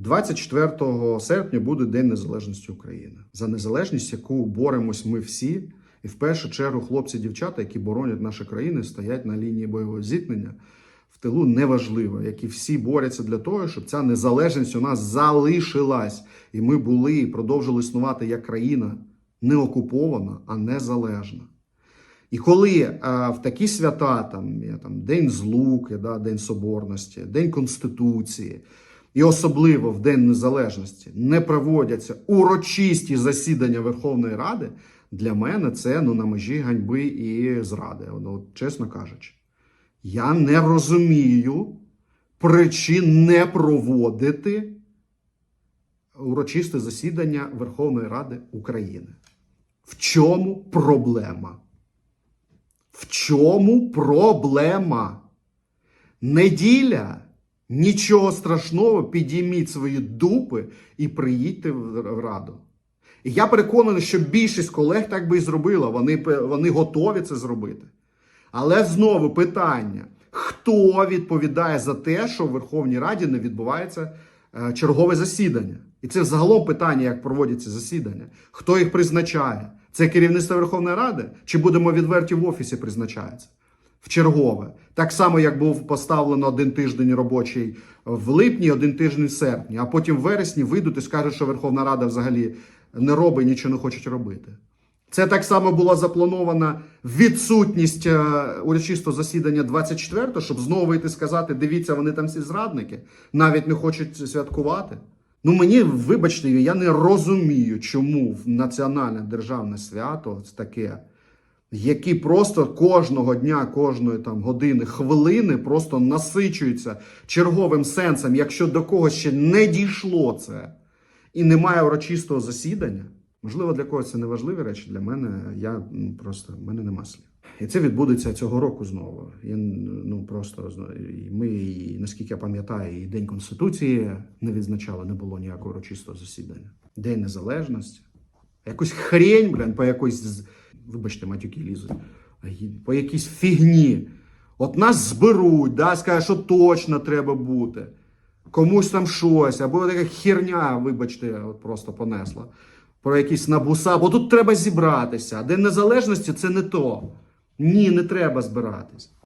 24 серпня буде День Незалежності України. За незалежність, яку боремось ми всі, і в першу чергу хлопці, дівчата, які боронять нашу країну, стоять на лінії бойового зіткнення в тилу неважливо, які всі борються для того, щоб ця незалежність у нас залишилась, і ми були і продовжили існувати як країна не окупована, а незалежна. І коли е, в такі свята, там, є, там День Злуки, да, День Соборності, День Конституції, і особливо в День Незалежності не проводяться урочисті засідання Верховної Ради, для мене це ну, на межі ганьби і зради, ну, чесно кажучи. Я не розумію причин не проводити урочисте засідання Верховної Ради України. В чому проблема? В чому проблема? Неділя. Нічого страшного, підійміть свої дупи і приїдьте в Раду. І я переконаний, що більшість колег так би і зробила. Вони, вони готові це зробити. Але знову питання: хто відповідає за те, що в Верховній Раді не відбувається е, чергове засідання? І це взагалом питання, як проводяться засідання. Хто їх призначає? Це керівництво Верховної Ради? Чи будемо відверті в офісі призначається? В чергове. Так само, як був поставлено один тиждень робочий в липні, один тиждень в серпні, а потім в вересні вийдуть і скажуть, що Верховна Рада взагалі не робить, нічого не хочуть робити. Це так само була запланована відсутність е, урочистого засідання 24, щоб знову вийти сказати: дивіться, вони там всі зрадники, навіть не хочуть святкувати. Ну мені, вибачте, я не розумію, чому в національне державне свято таке, які просто кожного дня, кожної там години, хвилини просто насичуються черговим сенсом, якщо до когось ще не дійшло це і немає урочистого засідання. Можливо, для когось це не важливі речі. Для мене я просто в мене нема слів. І це відбудеться цього року знову. Я, ну просто ми, наскільки я пам'ятаю, і День Конституції не відзначали, не було ніякого урочистого засідання. День Незалежності. Якусь хрень, блін, по якоїсь, з- вибачте, матюки лізуть, по якійсь фігні. От нас зберуть, да, скажуть, що точно треба бути. Комусь там щось, або така херня, вибачте, от просто понесла. Про якісь набуса, бо тут треба зібратися. День Незалежності це не то. Ні, не треба збиратись.